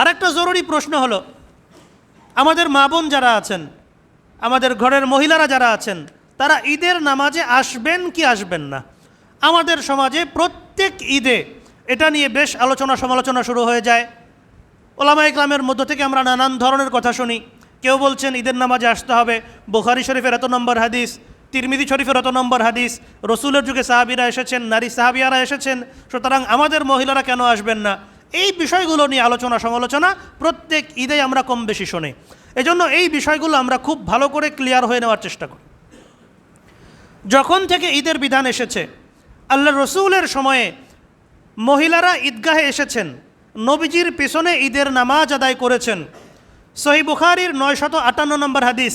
আরেকটা জরুরি প্রশ্ন হলো, আমাদের মা বোন যারা আছেন, আমাদের ঘরের মহিলারা যারা আছেন, তারা ঈদের নামাজে আসবেন কি আসবেন না? আমাদের সমাজে প্রত্যেক ঈদে এটা নিয়ে বেশ আলোচনা সমালোচনা শুরু হয়ে যায়। ওলামা ইকলামের মধ্য থেকে আমরা নানান ধরনের কথা শুনি। কেউ বলছেন ঈদের নামাজে আসতে হবে। বোখারি শরীফের এত নম্বর হাদিস তিরমিদি শরীফের এত নম্বর হাদিস, রসুলের যুগে সাহাবিরা এসেছেন, নারী সাহাবিয়ারা এসেছেন, সুতরাং আমাদের মহিলারা কেন আসবেন না? এই বিষয়গুলো নিয়ে আলোচনা সমালোচনা প্রত্যেক ঈদে আমরা কম বেশি শুনি। এজন্য এই বিষয়গুলো আমরা খুব ভালো করে ক্লিয়ার হয়ে নেওয়ার চেষ্টা করি। যখন থেকে ঈদের বিধান এসেছে আল্লাহ রসুলের সময়ে মহিলারা ঈদগাহে এসেছেন, নবীজির পেছনে ঈদের নামাজ আদায় করেছেন। সহি বুখারির নয়শত আটান্ন নম্বর হাদিস,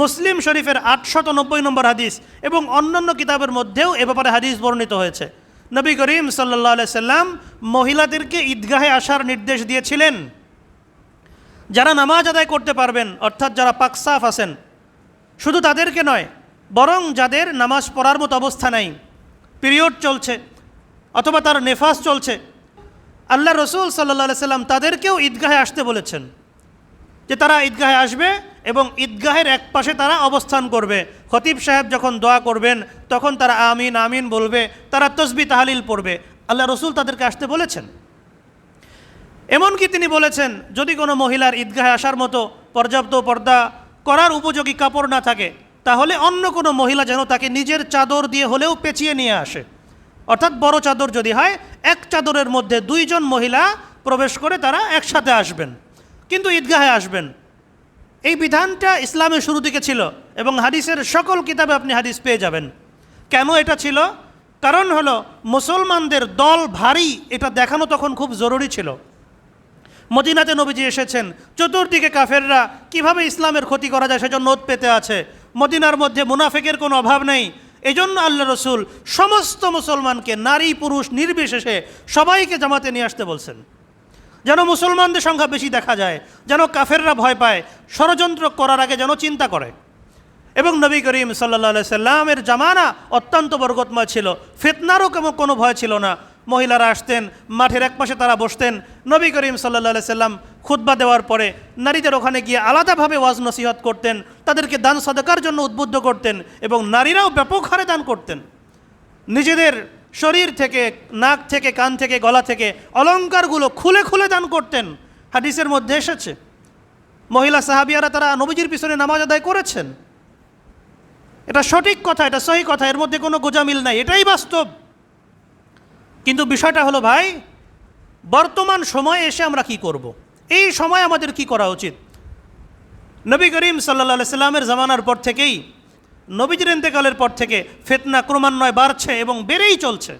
মুসলিম শরীফের আটশত নব্বই নম্বর হাদিস এবং অন্যান্য কিতাবের মধ্যেও এ ব্যাপারে হাদিস বর্ণিত হয়েছে। নবী করিম সাল্লাহ সাল্লাম মহিলাদেরকে ঈদগাহে আসার নির্দেশ দিয়েছিলেন। যারা নামাজ আদায় করতে পারবেন, অর্থাৎ যারা পাকসাফ আছেন, শুধু তাদেরকে নয়, বরং যাদের নামাজ পড়ার মতো অবস্থা নাই, পিরিয়ড চলছে, অথবা তার নেফাস চলছে, আল্লাহ রসুল সাল্লা সাল্লাম তাদেরকেও ঈদগাহে আসতে বলেছেন যে তারা ঈদগাহে আসবে এবং ঈদগাহের এক পাশে তারা অবস্থান করবে। খতিব সাহেব যখন দোয়া করবেন, তখন তারা আমিন আমিন বলবে, তারা তসবি তাহালিল পড়বে। আল্লাহ রসুল তাদেরকে আসতে বলেছেন। এমনকি তিনি বলেছেন, যদি কোনো মহিলার ঈদগাহে আসার মতো পর্যাপ্ত পর্দা করার উপযোগী কাপড় না থাকে, তাহলে অন্য কোনো মহিলা যেন তাকে নিজের চাদর দিয়ে হলেও পেঁচিয়ে নিয়ে আসে। অর্থাৎ বড় চাদর যদি হয়, এক চাদরের মধ্যে দুইজন মহিলা প্রবেশ করে তারা একসাথে আসবেন। কিন্তু ঈদগাহে আসবেন। এই বিধানটা ইসলামের শুরু দিকে ছিল এবং হাদিসের সকল কিতাবে আপনি হাদিস পেয়ে যাবেন। কেন এটা ছিল? কারণ হলো, মুসলমানদের দল ভারী, এটা দেখানো তখন খুব জরুরি ছিল। মদিনাতে নবীজি এসেছেন, চতুর্দিকে কাফেররা কীভাবে ইসলামের ক্ষতি করা যায় সেজন্য নোট পেতে আছে। মদিনার মধ্যে মুনাফেকের কোনো অভাব নেই। এজন্য আল্লাহ রসুল সমস্ত মুসলমানকে নারী, পুরুষ, নির্বিশেষে সবাইকে জামাতে নিয়ে আসতে বলছেন। যেন মুসলমানদের সংখ্যা বেশি দেখা যায়, যেন কাফেররা ভয় পায়, ষড়যন্ত্র করার আগে যেন চিন্তা করে। এবং নবী করিম সাল্লা সাল্লামের জামানা অত্যন্ত বরগতময় ছিল। ফেতনারও কেমন কোনো ভয় ছিল না। মহিলারা আসতেন, মাঠের এক পাশে তারা বসতেন। নবী করিম সাল্লা সাল্লাম খুতবা দেওয়ার পরে নারীদের ওখানে গিয়ে আলাদাভাবে ওয়াজ নসিহত করতেন, তাদেরকে দান সদকার জন্য উদ্বুদ্ধ করতেন এবং নারীরাও ব্যাপক হারে দান করতেন। নিজেদের শরীর থেকে, নাক থেকে, কান থেকে, গলা থেকে অলঙ্কারগুলো খুলে খুলে দান করতেন। হাদিসের মধ্যে এসেছে, মহিলা সাহাবিয়ারা তারা নবীজির পিছনে নামাজ আদায় করেছেন। এটা সঠিক কথা, এটা সহি কথা, এর মধ্যে কোনো গোজামিল নাই, এটাই বাস্তব। কিন্তু বিষয়টা হলো, ভাই, বর্তমান সময়ে এসে আমরা কি করব। এই সময় আমাদের কি করা উচিত? নবী করিম সাল্লা সাল্লামের জামানার পর থেকেই নবীজির ইন্তেকালের পর থেকে ফেতনা ক্রমান্বয়ে বাড়ছে এবং বেড়েই চলছে।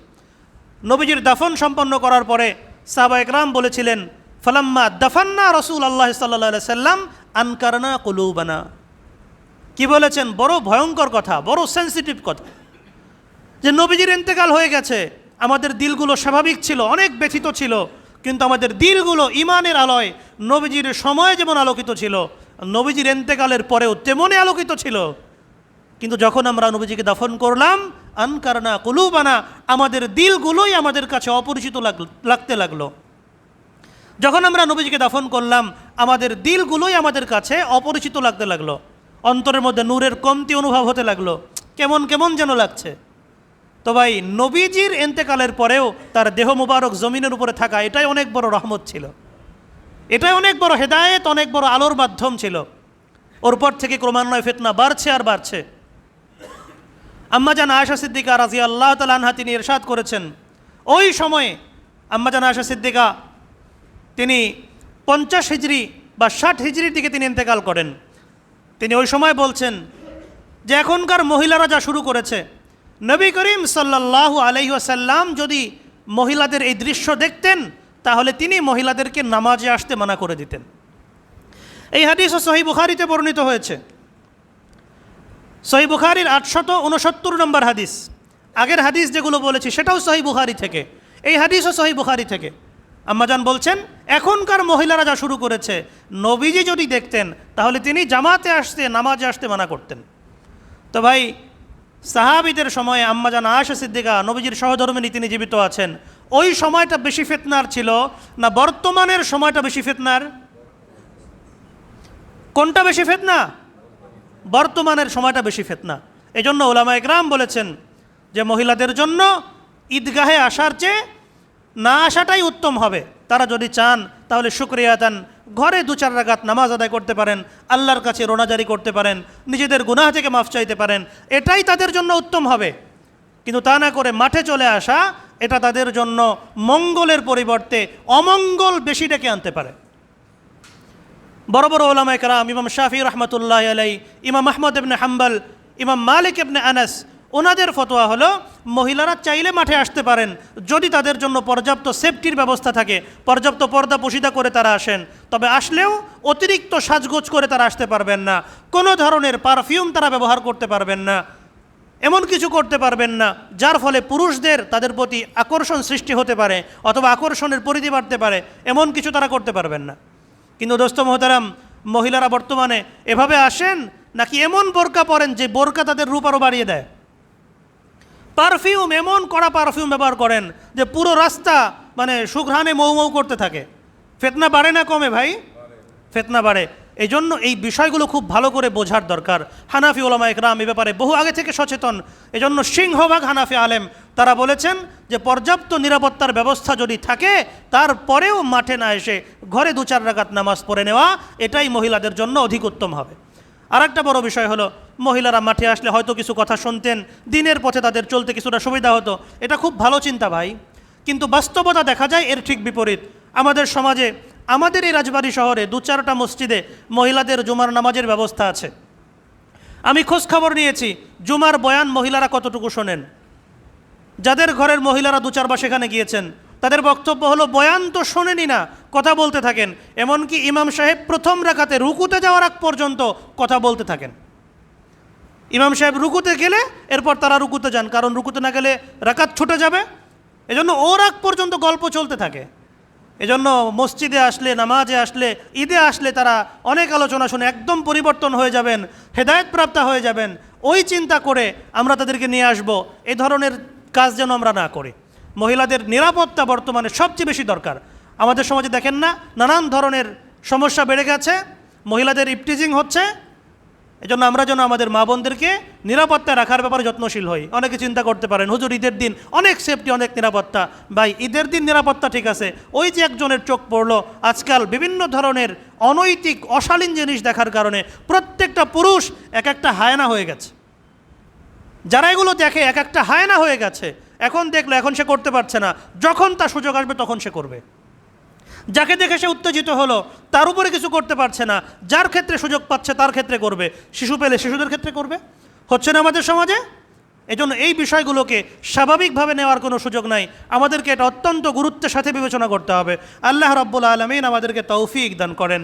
নবীজির দাফন সম্পন্ন করার পরে সাহবা একরাম বলেছিলেন, ফালাম্মা দাফান্না রসুল আল্লাহ সাল্লা সাল্লাম আনকারনা কুলুবানা। কি বলেছেন? বড় ভয়ঙ্কর কথা, বড় সেন্সিটিভ কথা। যে নবীজির ইন্তেকাল হয়ে গেছে, আমাদের দিলগুলো স্বাভাবিক ছিল, অনেক ব্যথিত ছিল, কিন্তু আমাদের দিলগুলো ইমানের আলোয় নবীজির সময় যেমন আলোকিত ছিল, নবীজির এন্তেকালের পরেও তেমনই আলোকিত ছিল। কিন্তু যখন আমরা নবীজিকে দাফন করলাম, আনকারনা কুলুবানা, আমাদের দিলগুলোই আমাদের কাছে অপরিচিত লাগ- লাগতে লাগল। যখন আমরা নবীজিকে দাফন করলাম, আমাদের দিলগুলোই আমাদের কাছে অপরিচিত লাগতে লাগল। অন্তরের মধ্যে নূরের কমতি অনুভব হতে লাগল। কেমন কেমন যেন লাগছে। তো ভাই, নবীজির এন্তেকালের পরেও তার দেহ মুবারক জমিনের উপরে থাকা এটাই অনেক বড় রহমত ছিল। এটাই অনেক বড় হেদায়েত, অনেক বড় আলোর মাধ্যম ছিল। ওর পর থেকে ক্রমান্বয়ে ফেতনা বাড়ছে আর বাড়ছে। আম্মাজান আয়সা সিদ্দিকা রাজি আল্লাহ তালানহা তিনি এরশাদ করেছেন। ওই সময়ে আম্মাজান আয়সা সিদ্দিকা তিনি পঞ্চাশ হিজড়ি বা ষাট হিজড়ির দিকে তিনি ইন্তেকাল করেন। তিনি ওই সময় বলছেন যে এখনকার মহিলারা যা শুরু করেছে, নবী করিম সাল্লাহ আলহিহাসাল্লাম যদি মহিলাদের এই দৃশ্য দেখতেন, তাহলে তিনি মহিলাদেরকে নামাজে আসতে মানা করে দিতেন। এই হাদিসও সহি বুখারিতে বর্ণিত হয়েছে। সহি বুখারির আটশত উনসত্তর নম্বর হাদিস। আগের হাদিস যেগুলো বলেছি, সেটাও সহি বুখারি থেকে। এই হাদিসও সহি বুখারি থেকে। আম্মাজান বলছেন, এখনকার মহিলারা যা শুরু করেছে, নবীজি যদি দেখতেন, তাহলে তিনি জামাতে আসতে, নামাজে আসতে মানা করতেন। তো ভাই, সাহাবিদের সময়ে আম্মাজান আয়েশা সিদ্দিকা নবীজির সহধর্মিনী তিনি জীবিত আছেন। ওই সময়টা বেশি ফেতনার ছিল না বর্তমানের সময়টা বেশি ফেতনার? কোনটা বেশি ফেতনা? বর্তমানের সময়টা বেশি ফেতনা। এই জন্য ওলামা একরাম বলেছেন যে মহিলাদের জন্য ঈদগাহে আসার চেয়ে না আসাটাই উত্তম হবে। তারা যদি চান, তাহলে শুক্রিয়া দেন ঘরে দু চার রাগাত নামাজ আদায় করতে পারেন, আল্লাহর কাছে রোনাজারি করতে পারেন, নিজেদের গুনাহ থেকে মাফ চাইতে পারেন, এটাই তাদের জন্য উত্তম হবে। কিন্তু তা না করে মাঠে চলে আসা, এটা তাদের জন্য মঙ্গলের পরিবর্তে অমঙ্গল বেশি ডেকে আনতে পারে। বড় বড় ওলামা একরাম ইমাম শাফি রহমতুল্লাহ আলাই ইমাম আহমদ ইবনে হাম্বল, ইমাম মালিক ইবনে আনাস, ওনাদের ফতোয়া হলো, মহিলারা চাইলে মাঠে আসতে পারেন যদি তাদের জন্য পর্যাপ্ত সেফটির ব্যবস্থা থাকে, পর্যাপ্ত পর্দা পোশিদা করে তারা আসেন। তবে আসলেও অতিরিক্ত সাজগোজ করে তারা আসতে পারবেন না। কোনো ধরনের পারফিউম তারা ব্যবহার করতে পারবেন না। এমন কিছু করতে পারবেন না, যার ফলে পুরুষদের তাদের প্রতি আকর্ষণ সৃষ্টি হতে পারে, অথবা আকর্ষণের পরিধি বাড়তে পারে, এমন কিছু তারা করতে পারবেন না। কিন্তু দোস্ত মহতারাম, মহিলারা বর্তমানে এভাবে আসেন নাকি এমন বোরকা পরেন যে বোরকা তাদের রূপ আরও বাড়িয়ে দেয়? পারফিউম, এমন কড়া পারফিউম ব্যবহার করেন যে পুরো রাস্তা মানে সুঘ্রাণে মৌ মৌ করতে থাকে। ফেতনা বাড়ে না কমে ভাই? ফেতনা বাড়ে। এই জন্য এই বিষয়গুলো খুব ভালো করে বোঝার দরকার। হানাফি ওলামা একরাম এ ব্যাপারে বহু আগে থেকে সচেতন। এজন্য সিংহভাগ হানাফি আলেম তারা বলেছেন যে পর্যাপ্ত নিরাপত্তার ব্যবস্থা যদি থাকে, তারপরেও মাঠে না এসে ঘরে দু চার রাকাত নামাজ পড়ে নেওয়া, এটাই মহিলাদের জন্য অধিক উত্তম হবে। আর একটা বড় বিষয় হলো, মহিলারা মাঠে আসলে হয়তো কিছু কথা শুনতেন, দিনের পথে তাদের চলতে কিছুটা সুবিধা হতো, এটা খুব ভালো চিন্তা ভাই। কিন্তু বাস্তবতা দেখা যায় এর ঠিক বিপরীত। আমাদের সমাজে, আমাদের এই রাজবাড়ি শহরে দু চারটা মসজিদে মহিলাদের জুমার নামাজের ব্যবস্থা আছে। আমি খোঁজ খবর নিয়েছি, জুমার বয়ান মহিলারা কতটুকু শোনেন। যাদের ঘরের মহিলারা দু চারবার সেখানে গিয়েছেন, তাদের বক্তব্য হলো, বয়ান তো শোনেনি না, কথা বলতে থাকেন। এমনকি ইমাম সাহেব প্রথম রাখাতে রুকুতে যাওয়ার আগ পর্যন্ত কথা বলতে থাকেন। ইমাম সাহেব রুকুতে গেলে এরপর তারা রুকুতে যান, কারণ রুকুতে না গেলে রাকাত ছুটে যাবে। এজন্য ওর আগ পর্যন্ত গল্প চলতে থাকে। এজন্য মসজিদে আসলে, নামাজে আসলে, ঈদে আসলে তারা অনেক আলোচনা শুনে একদম পরিবর্তন হয়ে যাবেন, হেদায়তপ্রাপ্তা হয়ে যাবেন। ওই চিন্তা করে আমরা তাদেরকে নিয়ে আসব। এই ধরনের কাজ যেন আমরা না করি। মহিলাদের নিরাপত্তা বর্তমানে সবচেয়ে বেশি দরকার। আমাদের সমাজে দেখেন না, নানান ধরনের সমস্যা বেড়ে গেছে, মহিলাদের ইপটিজিং হচ্ছে, এজন্য আমরা যেন আমাদের মা বোনদেরকে নিরাপত্তা রাখার ব্যাপারে যত্নশীল হই। অনেকে চিন্তা করতে পারেন, হুজুর, ঈদের দিন অনেক সেফটি অনেক নিরাপত্তা। ভাই, ঈদের দিন নিরাপত্তা ঠিক আছে, ওই যে একজনের চোখ পড়ল, আজকাল বিভিন্ন ধরনের অনৈতিক, অশালীন জিনিস দেখার কারণে প্রত্যেকটা পুরুষ এক একটা হায়না হয়ে গেছে। যারা এগুলো দেখে এক একটা হায়না হয়ে গেছে, এখন দেখল, এখন সে করতে পারছে না। যখন তার সুযোগ আসবে, তখন সে করবে। যাকে দেখে সে উত্তেজিত হলো, তার উপরে কিছু করতে পারছে না। যার ক্ষেত্রে সুযোগ পাচ্ছে, তার ক্ষেত্রে করবে। শিশু পেলে শিশুদের ক্ষেত্রে করবে? হচ্ছে না আমাদের সমাজে? এজন্য এই বিষয়গুলোকে স্বাভাবিকভাবে নেওয়ার কোনো সুযোগ নাই। আমাদেরকে এটা অত্যন্ত গুরুত্বের সাথে বিবেচনা করতে হবে। আল্লাহ রব্বুল আলমিন আমাদেরকে তৌফিক দান করেন।